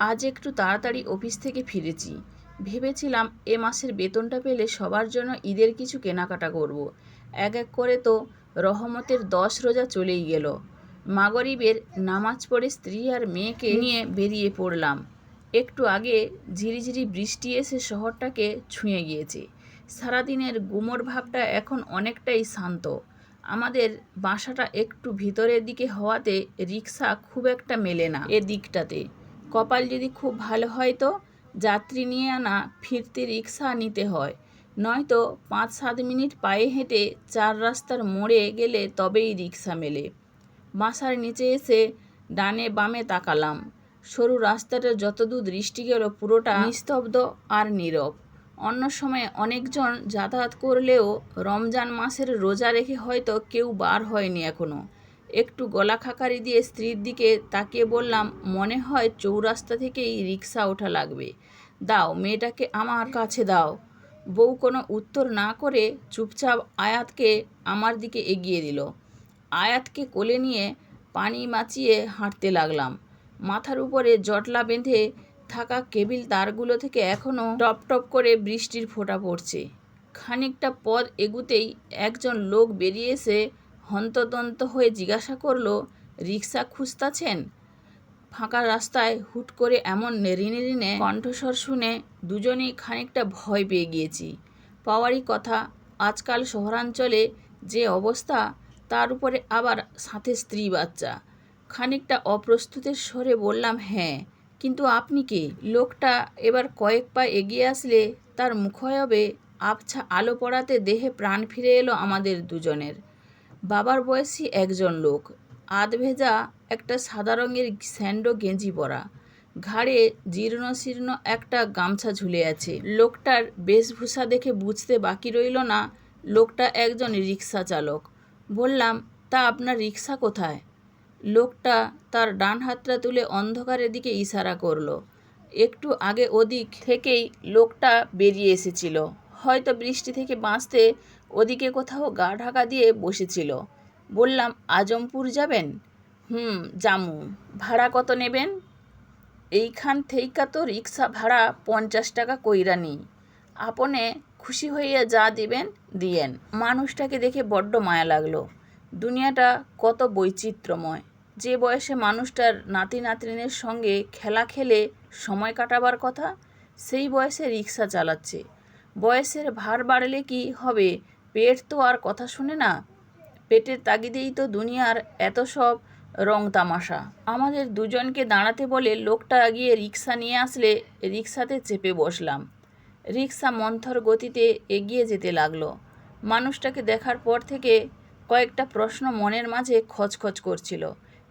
আজ একটু তাড়াতাড়ি অফিস থেকে ফিরেছি। ভেবেছিলাম এ মাসের বেতনটা পেলে সবার জন্য ঈদের কিছু কেনাকাটা করব। এক এক করে তো রহমতের দশ রোজা চলেই গেল। মাগরিবের নামাজ পড়ে স্ত্রী আর মেয়েকে নিয়ে বেরিয়ে পড়লাম। একটু আগে ঝিরিঝিরি বৃষ্টি এসে শহরটাকে ছুঁয়ে গিয়েছে। সারাদিনের গুমোট ভাবটা এখন অনেকটাই শান্ত। আমাদের বাসাটা একটু ভিতরের দিকে হওয়াতে রিক্সা খুব একটা মেলে না এ দিকটাতে কপাল যদি খুব ভালো হয় তো যাত্রী নিয়ে আনা ফিরতি রিক্সা নিতে হয়। নয়তো পাঁচ সাত মিনিট পায়ে হেঁটে চার রাস্তার মোড়ে গেলে তবেই রিক্সা মেলে। বাসার নিচে এসে ডানে বামে তাকালাম। সরু রাস্তাটা যতদূর দৃষ্টি গেল পুরোটা নিস্তব্ধ আর নীরব। অন্য সময় অনেকজন যাতায়াত করলেও রমজান মাসের রোজা রেখে হয়তো কেউ বার হয়নি এখনও একটু গলা খাকারি দিয়ে স্ত্রীর দিকে তাকিয়ে বললাম, মনে হয় চৌরাস্তা থেকেই রিক্সা ওঠা লাগবে। দাও, মেয়েটাকে আমার কাছে দাও। বউ কোনো উত্তর না করে চুপচাপ আয়াতকে আমার দিকে এগিয়ে দিল। আয়াতকে কোলে নিয়ে পানি মাচিয়ে হাঁটতে লাগলাম। মাথার উপরে জটলা বেঁধে থাকা কেবিল তারগুলো থেকে এখনও টপ টপ করে বৃষ্টির ফোঁটা পড়ছে। খানিকটা পথ এগুতেই একজন লোক বেরিয়ে এসে হন্তদন্ত হয়ে জিজ্ঞাসা করল, রিক্সা খুঁজতাছেন? ফাঁকা রাস্তায় হুট করে এমন ঋণে ঋণে কণ্ঠস্বর শুনে দুজনেই খানিকটা ভয় পেয়ে গিয়েছি। পাওয়ারই কথা, আজকাল শহরাঞ্চলে যে অবস্থা, তার উপরে আবার সাথে স্ত্রী বাচ্চা। খানিকটা অপ্রস্তুতের স্বরে বললাম হ্যাঁ কিন্তু আপনি কে? লোকটা এবার কয়েক পা এগিয়ে আসলে তার মুখয়বে আবছা আলো পড়াতে দেহে প্রাণ ফিরে এলো আমাদের দুজনের। বাবার বয়সী একজন লোক। আধ ভেজা একটা সাদা রঙের স্যান্ডো গেঞ্জি পরা। ঘাড়ে জীর্ণ শীর্ণ একটা গামছা ঝুলে আছে। লোকটার বেশভূষা দেখে বুঝতে বাকি রইল না, লোকটা একজন রিক্সা চালক। বললাম, তা আপনার রিক্সা কোথায়? লোকটা তার ডান হাতটা তুলে অন্ধকারের দিকে ইশারা করল। একটু আগে ওদিক থেকেই লোকটা বেরিয়ে এসেছিল। হয়তো বৃষ্টি থেকে বাঁচতে ওদিকে কোথাও গা ঢাকা দিয়ে বসেছিল। বললাম, আজমপুর যাবেন? হুম জামু ভাড়া কত নেবেন? এইখান থেইকা তো রিক্সা ভাড়া পঞ্চাশ টাকা কইরা নিই আপনে খুশি হইয়া যা দিবেন, দিয়েন। মানুষটাকে দেখে বড্ড মায়া লাগল। দুনিয়াটা কত বৈচিত্র্যময়। যে বয়সে মানুষটার নাতি নাতনির সঙ্গে খেলা খেলে সময় কাটাবার কথা, সেই বয়সে রিক্সা চালাচ্ছে। বয়সের ভার বাড়লে কি হবে? পেট তো আর কথা শুনে না। পেটের তাগিদেই তো দুনিয়ার এত সব রং তামাশা। আমাদের দুজনকে দাঁড়াতে বলে লোকটা গিয়ে রিক্সা নিয়ে আসলে রিক্সাতে চেপে বসলাম। রিক্সা মন্থর গতিতে এগিয়ে যেতে লাগল। মানুষটাকে দেখার পর থেকে কয়েকটা প্রশ্ন মনের মাঝে খচখচ করছিল,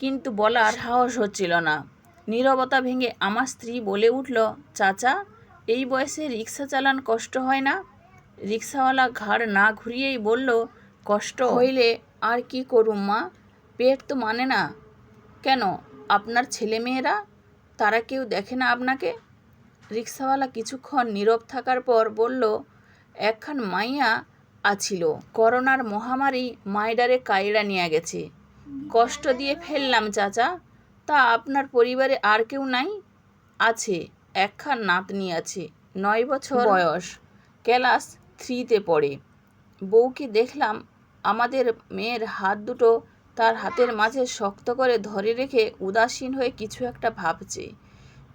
কিন্তু বলার সাহস হচ্ছিল না। নীরবতা ভেঙে আমার স্ত্রী বলে উঠল, চাচা, এই বয়সে রিক্সা চালান কষ্ট হয় না? রিক্সাওয়ালা ঘাড় না ঘুরিয়েই বলল কষ্ট হইলে আর কি করুম মা? পেট তো মানে না। কেন আপনার ছেলেমেয়েরা? তারা কেউ দেখে না আপনাকে? রিক্সাওয়ালা কিছুক্ষণ নীরব থাকার পর বলল একখান মাইয়া আছিল। করোনার মহামারী মাইডারে কায়রা নিয়ে গেছে। কষ্ট দিয়ে ফেললাম চাচা। তা আপনার পরিবারে আর কেউ নাই? আছে একখান নাতনি আছে নয় বছর বয়স। ক্লাস থ্রিতে পড়ে। বউকে দেখলাম আমাদের মেয়ের হাত দুটো তার হাতের মাঝে শক্ত করে ধরে রেখে উদাসীন হয়ে কিছু একটা ভাবছে।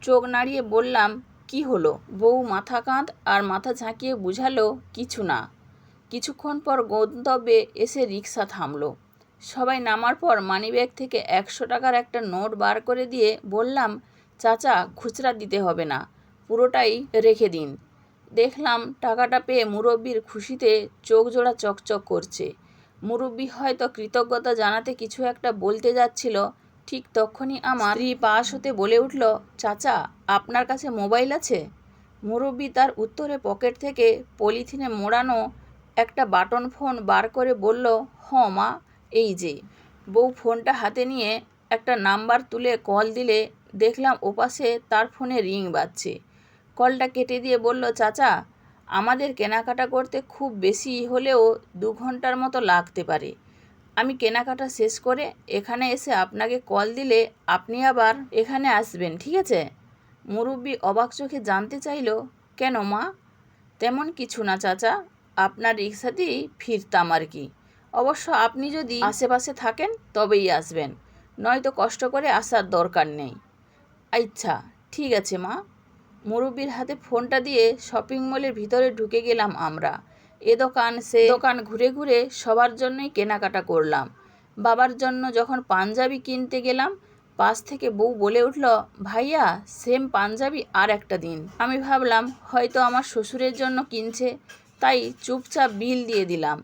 চোখ নাড়িয়ে বললাম, কি হলো? বউ মাথা কাঁধ আর মাথা ঝাঁকিয়ে বুঝালো কিছু না। কিছুক্ষণ পর গন্তব্যে এসে রিক্সা থামলো। সবাই নামার পর মানিব্যাগ থেকে একশো টাকার একটা নোট বার করে দিয়ে বললাম, চাচা, খুচরা দিতে হবে না। পুরোটাই রেখে দিন। দেখলাম টাকাটা পেয়ে মুরব্বির খুশিতে চোখ জোড়া চকচক করছে। মুরব্বি হয়তো কৃতজ্ঞতা জানাতে কিছু একটা বলতে যাচ্ছিল। ঠিক তখনই আমার স্ত্রী পাশ হতে বলে উঠল, চাচা, আপনার কাছে মোবাইল আছে? মুরব্বি তার উত্তরে পকেট থেকে পলিথিনে মোড়ানো একটা বাটন ফোন বার করে বলল, হ মা, এই যে। বউ ফোনটা হাতে নিয়ে একটা নাম্বার তুলে কল দিলে দেখলাম ওপাশে তার ফোনে রিং বাজছে। কলটা কেটে দিয়ে বলল, চাচা, আমাদের কেনাকাটা করতে খুব বেশি হলেও দু ঘণ্টার মতো লাগতে পারে। আমি কেনাকাটা শেষ করে এখানে এসে আপনাকে কল দিলে আপনি আবার এখানে আসবেন, ঠিক আছে? মুরব্বি অবাক চোখে জানতে চাইল, কেন মা? তেমন কিছু না চাচা, আপনার রিক্সাতেই ফিরতাম আর কি। অবশ্য আপনি যদি আশেপাশে থাকেন তবেই আসবেন, নয়তো কষ্ট করে আসার দরকার নেই। আচ্ছা ঠিক আছে মা। মুরব্বির হাতে ফোনটা দিয়ে শপিং মলের ভিতরে ঢুকে গেলাম আমরা। এ দোকান, সে দোকান ঘুরে ঘুরে সবার জন্যই কেনাকাটা করলাম। বাবার জন্য যখন পাঞ্জাবি কিনতে গেলাম, পাশ থেকে বউ বলে উঠল, ভাইয়া সেম পাঞ্জাবি আর একটা দিন। আমি ভাবলাম, হয়তো আমার শ্বশুরের জন্য কিনছে। তাই চুপচাপ বিল দিয়ে দিলাম।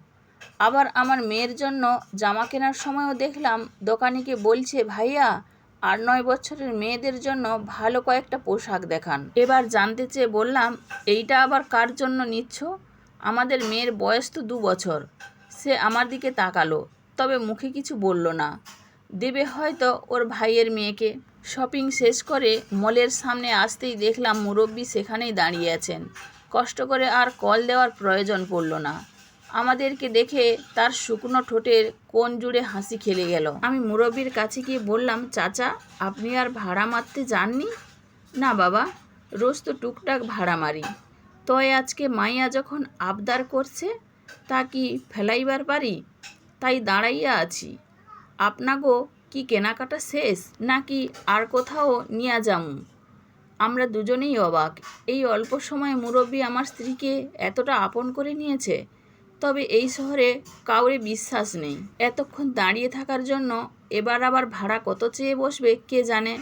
আবার আমার মেয়ের জন্য জামা কেনার সময়ও দেখলাম দোকানিকে বলছে, ভাইয়া আর নয় বছরের মেয়েদের জন্য ভালো কয়েকটা পোশাক দেখান। এবার জানতে চেয়ে বললাম, এইটা আবার কার জন্য নিচ্ছ? আমাদের মেয়ের বয়স তো দু বছর। সে আমার দিকে তাকালো, তবে মুখে কিছু বলল না। দেবে হয়তো ওর ভাইয়ের মেয়েকে। শপিং শেষ করে মলের সামনে আসতেই দেখলাম মুরব্বী সেখানেই দাঁড়িয়ে আছেন। কষ্ট করে আর কল দেওয়ার প্রয়োজন পড়ল না। আমাদেরকে দেখে তার শুকনো ঠোঁটের কোণ জুড়ে হাসি খেলে গেল। আমি মুরব্বির কাছে গিয়ে বললাম, চাচা, আপনি আর ভাড়া মারতে যাননি? না বাবা, রোজ তো টুকটাক ভাড়া মারি। তয় আজকে মাইয়া যখন আবদার করছে, তা কি ফেলাইবার পারি? তাই দাঁড়াইয়া আছি। আপনাগো কি কেনাকাটা শেষ, নাকি আর কোথাও নিয়া যামু? আমরা দুজনেই অবাক। এই অল্প সময়ে মুরব্বী আমার স্ত্রীকে এতটা আপন করে নিয়েছে তবে এই শহরে কাউরে বিশ্বাস নেই। এতক্ষণ দাঁড়িয়ে থাকার জন্য এবার আবার ভাড়া কত চেয়ে বসবে কে জানে?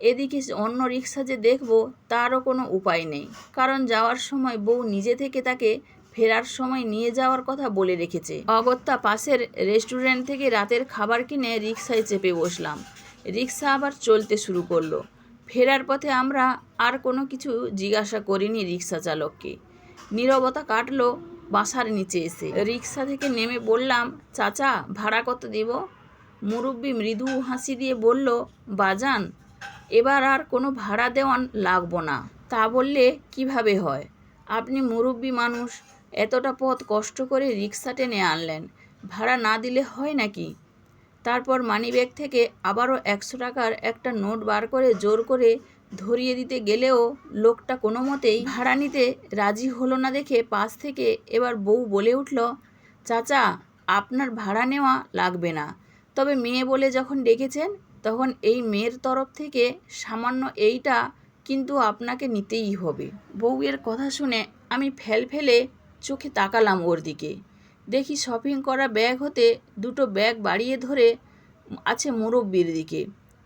এদিকে অন্য রিক্সা যে দেখব, তারও কোনো উপায় নেই। কারণ যাওয়ার সময় বউ নিজে থেকে তাকে ফেরার সময় নিয়ে যাওয়ার কথা বলে রেখেছে। অগত্যা পাশের রেস্টুরেন্ট থেকে রাতের খাবার কিনে রিক্সায় চেপে বসলাম। রিক্সা আবার চলতে শুরু করল। ফেরার পথে আমরা আর কোনো কিছু জিজ্ঞাসা করিনি রিক্সা চালককে। নীরবতা কাটলো বাসার নিচে এসে। রিক্সা থেকে নেমে বললাম, চাচা, ভাড়া কত দেব? মুরব্বি মৃদু হাসি দিয়ে বলল, বাজান, এবার আর কোনো ভাড়া দেওয়ান লাগবো না। তা বললে কীভাবে হয়? আপনি মুরব্বি মানুষ, এতটা পথ কষ্ট করে রিক্সা টেনে আনলেন, ভাড়া না দিলে হয় নাকি? তারপর মানিব্যাগ থেকে আবারও একশো টাকার একটা নোট বার করে জোর করে ধরিয়ে দিতে গেলেও লোকটা কোনো মতেই ভাড়া নিতে রাজি হলো না দেখে পাশ থেকে এবার বউ বলে উঠল, চাচা, আপনার ভাড়া নেওয়া লাগবে না। তবে মেয়ে বলে যখন ডেকেছেন, তখন এই মেয়ের তরফ থেকে সামান্য এইটা কিন্তু আপনাকে নিতেই হবে বউয়ের কথা শুনে আমি ফেল ফেলে চোখে তাকালাম ওর দিকে। দেখি শপিং করা ব্যাগ হতে দুটো ব্যাগ বাড়িয়ে ধরে আছে মুরব্বির দিকে।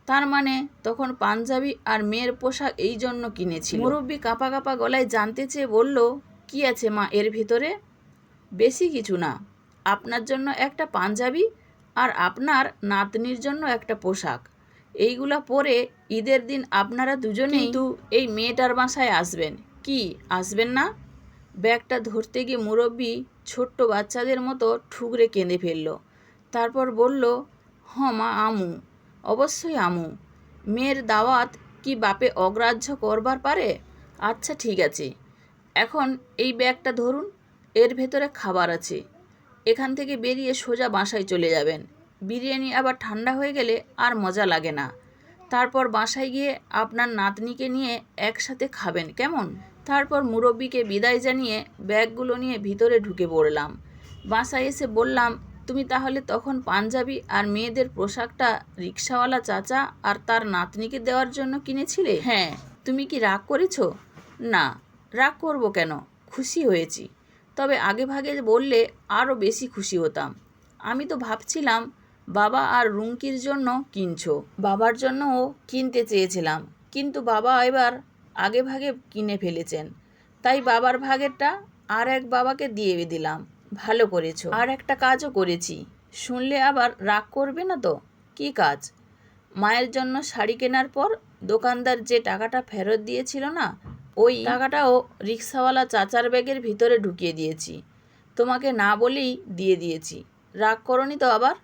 তার মানে তখন পাঞ্জাবি আর মেয়ের পোশাক এই জন্য কিনেছি মুরব্বী কাপা কাপা গলায় জানতে চেয়ে বলল কি আছে মা এর ভিতরে? বেশি কিছু না। আপনার জন্য একটা পাঞ্জাবি আর আপনার নাতনির জন্য একটা পোশাক। এইগুলা পরে ঈদের দিন আপনারা দুজনেই কিন্তু এই মেয়েটার বাসায় আসবেন। কি আসবেন না? ব্যাগটা ধরতে গিয়ে মুরব্বী ছোট্ট বাচ্চাদের মতো ঠুকরে কেঁদে ফেলল। তারপর বলল হ মা আমু। অবশ্যই আমু। মেয়ের দাওয়াত কি বাপে অগ্রাহ্য করবার পারে? আচ্ছা ঠিক আছে। এখন এই ব্যাগটা ধরুন, এর ভেতরে খাবার আছে। এখান থেকে বেরিয়ে সোজা বাসায় চলে যাবেন। বিরিয়ানি আবার ঠান্ডা হয়ে গেলে আর মজা লাগে না। তারপর বাসায় গিয়ে আপনার নাতনিকে নিয়ে একসাথে খাবেন, কেমন? তারপর মুরব্বীকে বিদায় জানিয়ে ব্যাগগুলো নিয়ে ভিতরে ঢুকে পড়লাম। বাসায় এসে বললাম তুমি তাহলে তখন পাঞ্জাবি আর মেয়েদের পোশাকটা রিক্সাওয়ালা চাচা আর তার নাতনিকে দেওয়ার জন্য কিনেছিলে? হ্যাঁ। তুমি কি রাগ করেছ? না রাগ করব কেন? খুশি হয়েছি। তবে আগে ভাগে বললে আরও বেশি খুশি হতাম। আমি তো ভাবছিলাম বাবা আর রুমকির জন্য কিনছো। বাবার জন্যও কিনতে চেয়েছিলাম। কিন্তু বাবা এবার আগে ভাগে কিনে ফেলেছেন। তাই বাবার ভাগেরটা আর এক বাবাকে দিয়ে দিলাম। ভালো করেছ। আর একটা কাজও করেছি। শুনলে আবার রাগ করবে না তো? কী কাজ? মায়ের জন্য শাড়ি কেনার পর দোকানদার যে টাকাটা ফেরত দিয়েছিল না, ওই টাকাটাও রিক্সাওয়ালা চাচার ব্যাগের ভিতরে ঢুকিয়ে দিয়েছি। তোমাকে না বলেই দিয়ে দিয়েছি। রাগ করনি তো আবার?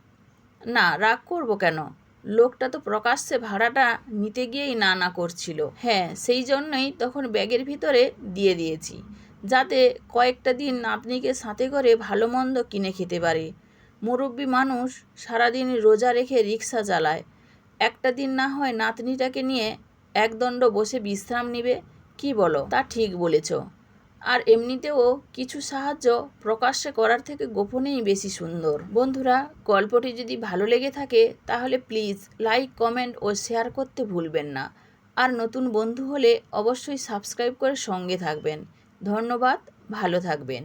না, রাগ করব কেন? লোকটা তো প্রকাশ্যে ভাড়াটা নিতে গিয়েই না না করছিল। হ্যাঁ সেই জন্যই তখন ব্যাগের ভিতরে দিয়ে দিয়েছি। যাতে কয়েকটা দিন নাতনিকে সাথে করে ভালো মন্দ কিনে খেতে পারে। মুরব্বী মানুষ সারাদিন রোজা রেখে রিক্সা চালায়। একটা দিন না হয় নাতনিটাকে নিয়ে একদণ্ড বসে বিশ্রাম নিবে, কি বলো? তা ঠিক বলেছ। আর এমনিতেও কিছু সাহায্য প্রকাশ্যে করার থেকে গোপনেই বেশি সুন্দর। বন্ধুরা, গল্পটি যদি ভালো লেগে থাকে, তাহলে প্লিজ লাইক, কমেন্ট ও শেয়ার করতে ভুলবেন না। আর নতুন বন্ধু হলে অবশ্যই সাবস্ক্রাইব করে সঙ্গে থাকবেন। ধন্যবাদ ভালো থাকবেন।